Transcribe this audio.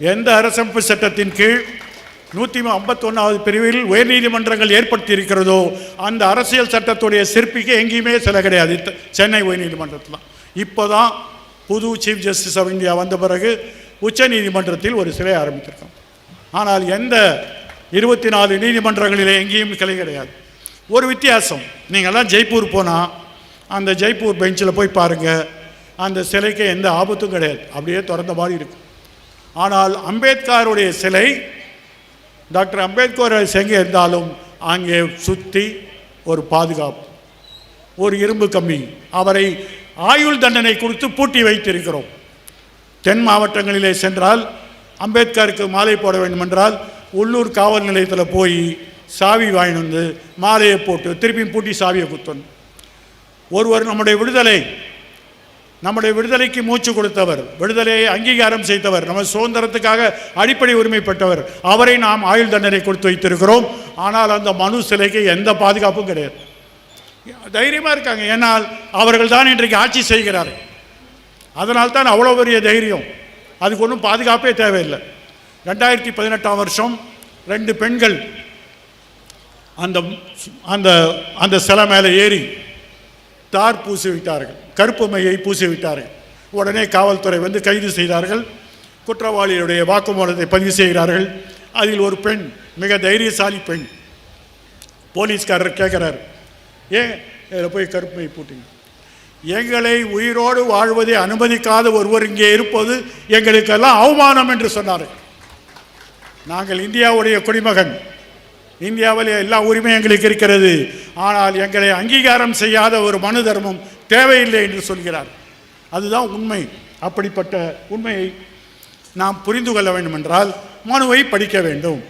எந்த அரசமைப்பு சட்டத்தின் கீழ் நூற்றி ஐம்பத்தொன்னாவது பிரிவில் உயர்நீதிமன்றங்கள் ஏற்படுத்தி இருக்கிறதோ அந்த அரசியல் சட்டத்துடைய சிற்பிக்கு எங்கேயுமே சில கிடையாது. சென்னை உயர்நீதிமன்றத்தில். இப்போ தான் புது சீஃப் ஜஸ்டிஸ் ஆஃப் இந்தியா வந்த பிறகு உச்ச நீதிமன்றத்தில் ஒரு சிலை ஆரம்பித்திருக்கோம். ஆனால் எந்த இருபத்தி நாலு நீதிமன்றங்களிலே எங்கேயும் கிளை கிடையாது. ஒரு வித்தியாசம் நீங்கள்லாம் ஜெய்ப்பூர் போனால் அந்த ஜெய்ப்பூர் பெஞ்சில் போய் பாருங்கள் அந்த சிலைக்கு எந்த ஆபத்தும் கிடையாது. அப்படியே திறந்த மாதிரி இருக்கும். ஆனால் அம்பேத்கருடைய சிலை டாக்டர் அம்பேத்கர் எங்கே இருந்தாலும் அங்கே சுற்றி ஒரு பாதுகாப்பு ஒரு இரும்பு கம்மி அவரை ஆயுள் தண்டனை கொடுத்து பூட்டி வைத்திருக்கிறோம். தென் மாவட்டங்களிலே சென்றால் அம்பேத்கருக்கு மாலை போட வேண்டுமென்றால் உள்ளூர் காவல் நிலையத்தில் போய் சாவி வாங்கிட்டு வந்து மாலையை போட்டு திருப்பியும் பூட்டி சாவியை குத்தணும். ஒருவர் நம்முடைய விடுதலை நம்முடைய விடுதலைக்கு மூச்சு கொடுத்தவர் விடுதலையை அங்கீகாரம் செய்தவர் நம்ம சுதந்திரத்துக்காக அடிப்படை உரிமைப்பட்டவர் அவரை நாம் ஆயுள் தண்டனை கொடுத்து வைத்திருக்கிறோம். ஆனால் அந்த மனு சிலைக்கு எந்த பாதுகாப்பும் கிடையாது. தைரியமாக இருக்காங்க. ஏன்னால் அவர்கள் தான் இன்றைக்கு ஆட்சி செய்கிறார். அதனால் தான் அவ்வளோ பெரிய தைரியம். அதுக்கு ஒன்றும் பாதுகாப்பே தேவையில்லை. ரெண்டாயிரத்தி பதினெட்டாம் வருஷம் ரெண்டு பெண்கள் அந்த அந்த அந்த சிலை மேலே ஏறி தார் பூசிவிட்டார்கள். கருப்பு மையை பூசிவிட்டார்கள். உடனே காவல்துறை வந்து கைது செய்தார்கள். குற்றவாளியுடைய வாக்குமூலத்தை பதிவு செய்கிறார்கள். அதில் ஒரு பெண் மிக தைரியசாலி பெண். போலீஸ்காரர் கேட்குறாரு ஏன் இதில் போய் கருப்பு மை பூட்டிங்க? எங்களை உயிரோடு வாழ்வதை அனுமதிக்காத ஒருவர் இங்கே இருப்பது எங்களுக்கெல்லாம் அவமானம் என்று சொன்னார் நாங்கள் இந்தியாவுடைய குடிமகன். இந்தியாவில் எல்லா உரிமையும் எங்களுக்கு இருக்கிறது. ஆனால் எங்களை அங்கீகாரம் செய்யாத ஒரு மனு தர்மம் தேவையில்லை என்று சொல்கிறார். அதுதான் உண்மை. அப்படிப்பட்ட உண்மையை நாம் புரிந்து கொள்ள வேண்டுமென்றால் மனுவை படிக்க வேண்டும்.